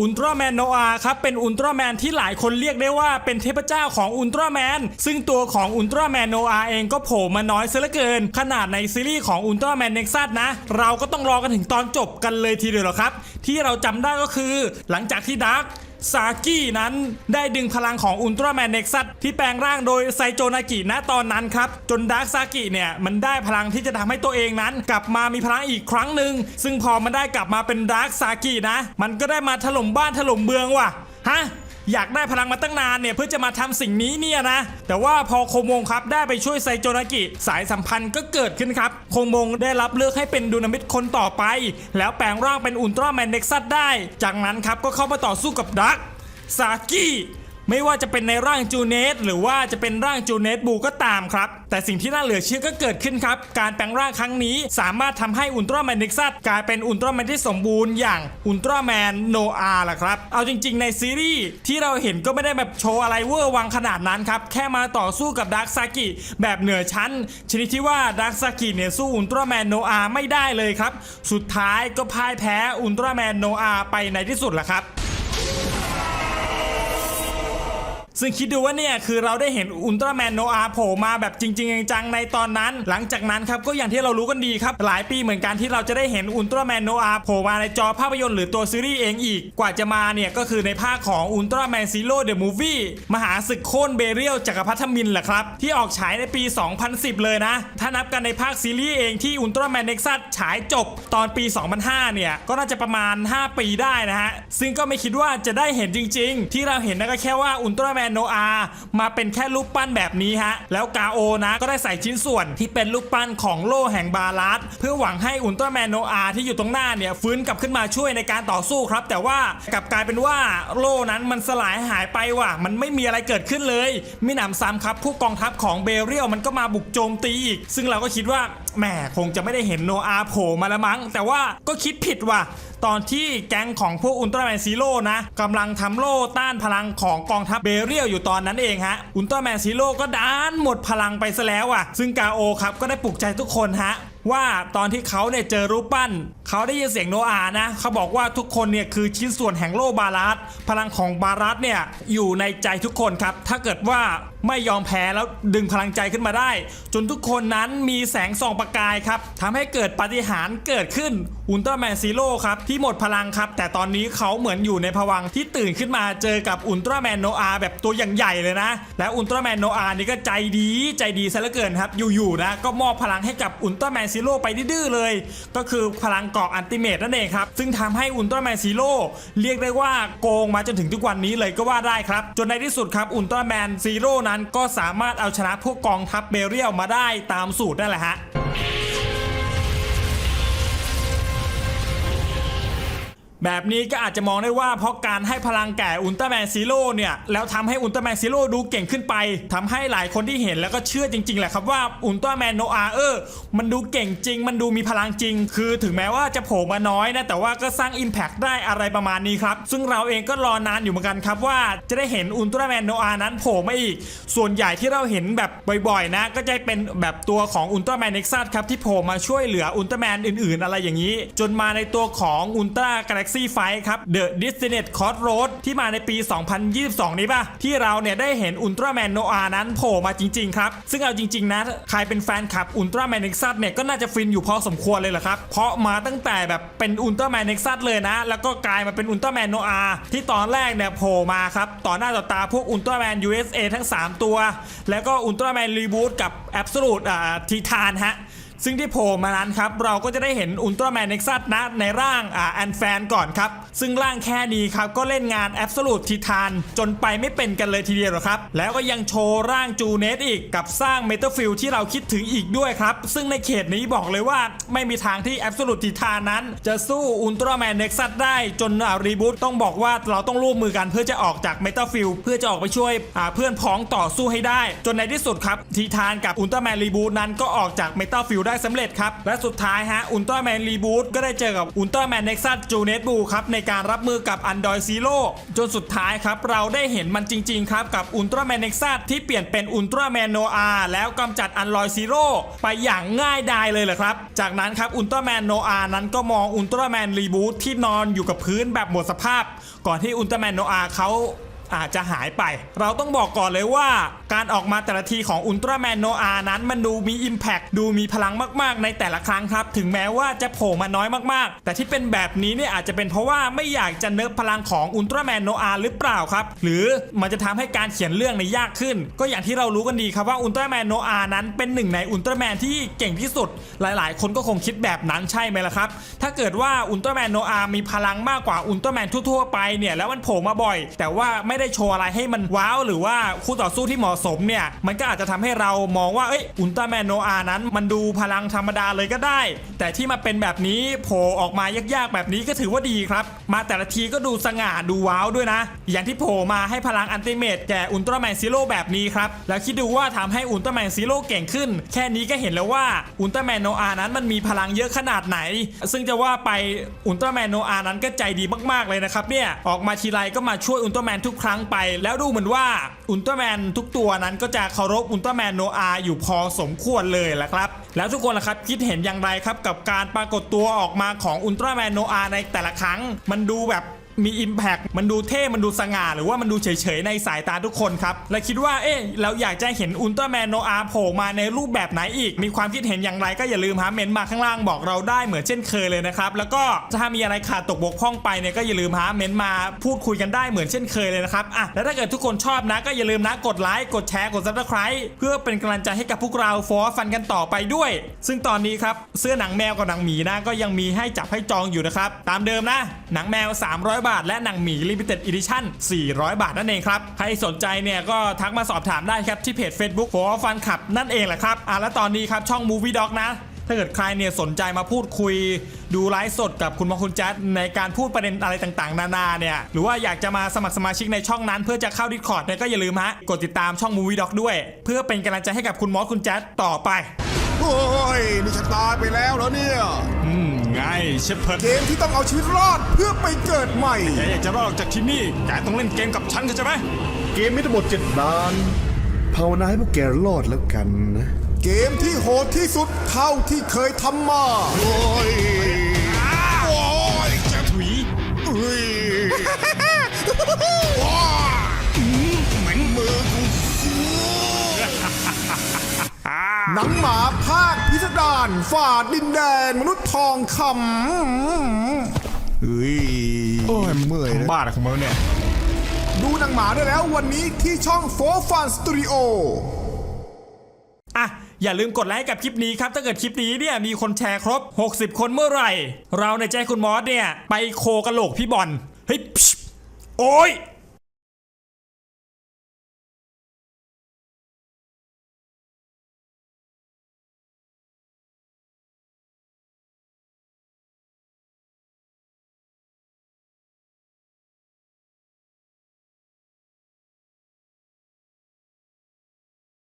อุลตร้าแมนโนอาครับเป็นอุลตร้าแมนที่หลายคนเรียกได้ว่าเป็นเทพเจ้าของอุลตร้าแมนซึ่งตัวของอุลตร้าแมนโนอาเองก็โผล่มาน้อยเสียเหลือเกิน ขนาดในซีรีส์ของอุลตร้าแมนเน็กซัสนะ เราก็ต้องรอกันถึงตอนจบกันเลยทีเดียวหรอครับ ที่เราจำได้ก็คือ หลังจากที่ดาร์ก ซากินั้นได้ดึงพลังของอุลตร้าแมนเน็กซัสที่แปลงร่างโดยไซโจนากิณตอนนั้นครับ จนดาร์กซากิเนี่ย มันได้พลังที่จะทำให้ตัวเองนั้น กลับมามีพลังอีกครั้งหนึ่งซึ่งพอมันได้กลับมาเป็นดาร์กซากินะ มันก็ได้มาถล่มบ้านถล่มเมืองว่ะฮะ อยากได้พลังมาตั้งนานเนี่ยเพื่อจะมาทำสิ่งนี้เนี่ยนะ แต่ว่าพอโคงมงครับได้ไปช่วยไซโจนากิสายสัมพันธ์ก็เกิดขึ้นครับ โคงมงได้รับเลือกให้เป็นดูนามิตคนต่อไป แล้วแปลงร่างเป็นอุลตร้าแมนเน็กซัสได้ จากนั้นครับก็เข้ามาต่อสู้กับดักซากิ ไม่ว่าจะเป็นในร่างจูเนสหรือว่าจะเป็นร่างจูเนสบูก็ตามครับ แต่สิ่งที่น่าเหลือเชื่อก็เกิดขึ้นครับ การแปลงร่างครั้งนี้สามารถทำให้อุลตร้าแมนน็กซัสกลายเป็นอุลตร้าแมนที่สมบูรณ์อย่างอุลตร้าแมนโนอาล่ะครับ เอาจริง ๆ ในซีรีส์ที่เราเห็นก็ไม่ได้แบบโชว์อะไรเวอร์วังขนาดนั้นครับ แค่มาต่อสู้กับดาร์กซากิแบบเหนือชั้น ชนิดที่ว่าดาร์กซากิเนี่ยสู้อุลตร้าแมนโนอาไม่ได้เลยครับ สุดท้ายก็พ่ายแพ้อุลตร้าแมนโนอาไปในที่สุดล่ะครับ ซึ่งคิดดูว่าเนี่ยคือเราได้เห็นอุลตร้าแมนโนอาโผล่มาแบบจริง ๆ จังๆในตอนนั้น หลังจากนั้นครับก็อย่างที่เรารู้กันดีครับ หลายปีเหมือนกันที่เราจะได้เห็นอุลตร้าแมนโนอาโผล่มาในจอภาพยนตร์หรือตัวซีรีส์เองอีก กว่าจะมาเนี่ยก็คือในภาคของอุลตร้าแมนซีโร่เดอะมูฟวี่มหาศึกโค่นเบเรียลจักรพรรดิมินแหละครับ ที่ออกฉายในปี 2010 เลยนะ ถ้านับกันในภาคซีรีส์เองที่อุลตร้าแมนเน็กซัสฉายจบตอนปี 2005 เนี่ยก็น่าจะประมาณ 5 ปีได้นะฮะซึ่งก็ไม่คิดว่าจะได้เห็นจริง ๆ ที่เราเห็นนก็แค่ว่าอุลตร้าแมนโนอามาเป็นแค่รูปปั้นแบบนี้ฮะ แล้วกาโอนะก็ได้ใส่ชิ้นส่วนที่เป็นรูปปั้นของโล่แห่งบาลัสเพื่อหวังให้อุลตร้าแมนโนอาที่อยู่ตรงหน้าเนี่ยฟื้นกลับขึ้นมาช่วยในการต่อสู้ครับ แต่ว่ากลับกลายเป็นว่าโล่นั้นมันสลายหายไปว่ะ มันไม่มีอะไรเกิดขึ้นเลยมิหนำซ้ำครับ ผู้กองทัพของเบเรียลมันก็มาบุกโจมตีอีก ซึ่งเราก็คิดว่า แหมคงจะไม่ได้เห็นโนอาโผล่มาละมั้ง แต่ว่าก็คิดผิดว่ะ ตอนที่แก๊งของพวกอุลตร้าแมนซีโร่นะกำลังทำโล่ต้านพลังของกองทัพเบเรียลอยู่ตอนนั้นเองฮะ อุลตร้าแมนซีโร่ก็ด้านหมดพลังไปซะแล้วอะ ซึ่งกาโอครับก็ได้ปลุกใจทุกคนฮะว่าตอนที่เขาเนี่ยเจอรูปปั้น เขาได้ยินเสียงโนอานะ เขาบอกว่าทุกคนเนี่ยคือชิ้นส่วนแห่งโลบารัสพลังของบารัสเนี่ยอยู่ในใจทุกคนครับ ถ้าเกิดว่าไม่ยอมแพ้แล้วดึงพลังใจขึ้นมาได้ จนทุกคนนั้นมีแสงส่องประกายครับทำให้เกิดปาฏิหาริย์เกิดขึ้นอุลตร้าแมนซีโร่ครับที่หมดพลังครับ แต่ตอนนี้เขาเหมือนอยู่ในภวังที่ตื่นขึ้นมาเจอกับอุลตร้าแมนโนอาแบบตัวอย่างใหญ่เลยนะ และอุลตร้าแมนโนอานี่ก็ใจดีใจดีซะเหลือเกินครับ อยู่ๆนะก็มอบพลังให้กับอุลตร้าแมนซีโร่ไปดื้อเลย ก็คือพลังเกาะอันติเมตนั่นเองครับ ซึ่งทำให้อุลตร้าแมนซีโร่เรียกได้ว่าโกงมาจนถึงทุกวันนี้เลยก็ว่าได้ครับ จนในที่สุดครับอุลตร้าแมนซีโร่นั้นก็สามารถเอาชนะพวกกองทัพเบเรียลมาได้ตามสูตรนั่นแหละฮะ แบบนี้ก็อาจจะมองได้ว่าเพราะการให้พลังแก่อุลตร้าแมนซีโร่เนี่ย แล้วทำให้อุลตร้าแมนซีโร่ดูเก่งขึ้นไปทำให้หลายคนที่เห็นแล้วก็เชื่อจริงๆแหละครับว่าอุลตร้าแมนโนอาเออร์มันดูเก่งจริง มันดูมีพลังจริง คือถึงแม้ว่าจะโผล่มาน้อยนะ แต่ว่าก็สร้าง Impact ได้อะไรประมาณนี้ครับ ซึ่งเราเองก็รอนานอยู่เหมือนกันครับว่าจะได้เห็นอุลตร้าแมนโนอานั้นโผล่มาอีก ส่วนใหญ่ที่เราเห็นแบบบ่อยๆนะ ก็จะเป็นแบบตัวของอุลตร้าแมนเน็กซัสครับที่โผล่มาช่วยเหลืออุลตร้าแมนอื่นๆ อะไรอย่างนี้ จนมาในตัวของอุลตร้ากาแล็กซี่ไฟครับ The Disney c o r d Road ที่มาในปี 2022 นี้ป่ะ ที่เราเนี่ยได้เห็นอุลตร้าแมนโนอานั้นโผล่มาจริง ๆ ครับ ซึ่งเอาจริง ๆ นะ ใครเป็นแฟนคลับอุลตร้าแมนเน็กซัสเนี่ย ก็น่าจะฟินอยู่พอสมควรเลยแหละครับ เพราะมาตั้งแต่แบบเป็นอุลตร้าแมนเน็กซัสเลยนะ แล้วก็กลายมาเป็นอุลตร้าแมนโนอาที่ตอนแรกเนี่ยโผล่มาครับต่อหน้าต่อตาพวกอุลตร้าแมน USA ทั้ง 3 ตัว แล้วก็อุลตร้าแมนรีบูทกับแอบสูตอ่าทีทานฮะ ซึ่งที่โผล่มานั้นครับเราก็จะได้เห็นอุลตร้าแมนเน็กซัสนะในร่างอ่าแอนแฟนก่อนครับ ซึ่งร่างแค่นี้ครับก็เล่นงานแอบสูตรทีทานจนไปไม่เป็นกันเลยทีเดียวหรอครับ แล้วก็ยังโชว์ร่างจูเนสอีกกับสร้างเมตาฟิลที่เราคิดถึงอีกด้วยครับ ซึ่งในเขตนี้บอกเลยว่าไม่มีทางที่แอบสูตรทีทานนั้น จะสู้อุลตร้าแมนเน็กซัสได้จนรีบูตต้องบอกว่าเราต้องร่วมมือกันเพื่อจะออกจากเมตาฟิลเพื่อจะออกไปช่วยอ่าเพื่อนพ้องต่อสู้ให้ได้ จนในที่สุดครับทีทานกับอุลตร้าแมนรีบูตนั้นก็ออกจากเมตาฟิลได้สำเร็จครับ และสุดท้ายฮะอุลตร้าแมนรีบูตก็ได้เจอกับอุลตร้าแมนเน็กซัสจูเนตบูครับในการรับมือกับอันดอยซีโร่จนสุดท้ายครับเราได้เห็นมันจริงๆครับกับอุลตร้าแมนเน็กซัสที่เปลี่ยนเป็นอุลตร้าแมนโนอาแล้วกำจัดอันลอยซีโร่ไปอย่างง่ายดายเลยแหละครับ จากนั้นครับอุลตร้าแมนโนอานั้นก็มองอุลตร้าแมนรีบูทที่นอนอยู่กับพื้นแบบหมดสภาพ ก่อนที่อุลตร้าแมนโนอาเขา อาจจะหายไป เราต้องบอกก่อนเลยว่า การออกมาแต่ละทีของอุลตร้าแมนโนอานั้นมันดูมี Impact ดูมีพลังมากๆ ในแต่ละครั้งครับ ถึงแม้ว่าจะโผล่มาน้อยมากๆ แต่ที่เป็นแบบนี้เนี่ยอาจจะเป็นเพราะว่าไม่อยากจะเนิร์ฟพลังของอุลตร้าแมนโนอาหรือเปล่าครับ หรือมันจะทำให้การเขียนเรื่องในยยากขึ้น ก็อย่างที่เรารู้กันดีครับว่าอุลตร้าแมนโนอานั้นเป็นหนึ่งในอุลตร้าแมนที่เก่งที่สุด หลายๆ คนก็คงคิดแบบนั้นใช่ไหมล่ะครับ ถ้าเกิดว่าอุลตร้าแมนโนอามีพลังมากกว่าอุลตร้าแมนทั่วๆไปเนี่ยแล้วมันโผล่มาบ่อย แต่ว่าไม่ได้โชว์อะไรให้มันว้าว หรือว่าคู่ต่อสู้ที่เหมาะสมเนี่ย มันก็อาจจะทำให้เรามองว่าเอ้ยอุลตร้าแมนโนอานั้น มันดูพลังธรรมดาเลยก็ได้ แต่ที่มาเป็นแบบนี้โผล่ออกมายากๆ แบบนี้ก็ถือว่าดีครับ มาแต่ละทีก็ดูสง่าดูว้าวด้วยนะ อย่างที่โผล่มาให้พลังอันติเมตแก่อุลตร้าแมนซีโร่แบบนี้ครับแล้วคิดดูว่าทำให้อุลตร้าแมนซีโร่เก่งขึ้น แค่นี้ก็เห็นแล้วว่าอุลตร้าแมนโนอานั้นมันมีพลังเยอะขนาดไหน ซึ่งจะว่าไปอุลตร้าแมนโนอานั้นก็ใจดีมากๆเลยนะครับเนี่ยออกมาทีไรก็มาช่วยอุลตร้าแมนทุกครั้งทั้งไป แล้วดูเหมือนว่าอุลตร้าแมนทุกตัวนั้นก็จะเคารพอุลตร้าแมนโนอาอยู่พอสมควรเลยแหละครับ แล้วทุกคนล่ะครับคิดเห็นอย่างไรครับกับการปรากฏตัวออกมาของอุลตร้าแมนโนอาในแต่ละครั้ง มันดูแบบ มี Impact มันดูเท่มันดูสง่าหรือว่ามันดูเฉยๆในสายตาทุกคนครับ และคิดว่าเอ๊ะเราอยากจะเห็นอุลตร้าแมนโนอาโผล่มาในรูปแบบไหนอีก มีความคิดเห็นอย่างไรก็อย่าลืมฮะเมนต์มาข้างล่างบอกเราได้เหมือนเช่นเคยเลยนะครับแล้วก็ถ้ามีอะไรขาดตกบกพร่องไปเนี่ยก็อย่าลืมฮะเมนต์มาพูดคุยกันได้เหมือนเช่นเคยเลยนะครับอะแล้วถ้าเกิดทุกคนชอบนะก็อย่าลืมนะกดไลค์กดแชร์กด subscribe เพื่อเป็นกำลังใจให้กับพวกเราฟอฟันกันต่อไปด้วย ซึ่งตอนนี้ครับเสื้อหนังแมวกับหนังหมีนะก็ยังมีให้จับให้จองอยู่นะครับตามเดิมนะหนังแมว 300บาท และหนังหมี Limited Edition 400 บาทนั่นเองครับ ใครสนใจเนี่ยก็ทักมาสอบถามได้ครับที่เพจ Facebook ฟอฟันขับนั่นเองแหละครับอะแล้วตอนนี้ครับช่อง Movie Dog นะถ้าเกิดใครเนี่ยสนใจมาพูดคุย ดูไลฟ์สดกับคุณมอคุณแจ๊ดในการพูดประเด็นอะไรต่างๆ นานาเนี่ยหรือว่าอยากจะมาสมัครสมาชิกในช่องนั้น เพื่อจะเข้าดิสคอร์ดเนี่ยก็อย่าลืมฮะกดติดตามช่อง Movie Dog ด้วย เพื่อเป็นกำลังใจให้กับคุณมอสคุณแจ๊ดต่อไป โอ้ย นี่ฉันตายไปแล้วเหรอเนี่ย อืม ไงเชฟเพิร์ดเกมที่ต้องเอาชีวิตรอดเพื่อไปเกิดใหม่แกอยากจะรอดออกจากที่นี่แกต้องเล่นเกมกับฉันเข้าใจไหมเกมมีทั้งหมดเจ็ดด่านภาวนาให้พวกแกรอดแล้วกันนะ เกมที่โหดที่สุดเท่าที่เคยทำมา หนังหมาภาคพิสดารฝ่าดินแดนมนุษย์ทองคำเฮ้ยโอ้ยเมื่อยนะบ้าอะไรของมึงเนี่ย ดูหนังหมาได้แล้ววันนี้ที่ช่องโฟฟันสตูดิโออะอย่าลืมกดไลค์กับคลิปนี้ครับ ถ้าเกิดคลิปนี้เนี่ยมีคนแชร์ครบ 60 คนเมื่อไหร่ เราในยใจคุณมอสเนี่ย ไปโคกระโหลกพี่บอลเฮ้ยพิชโอ้ย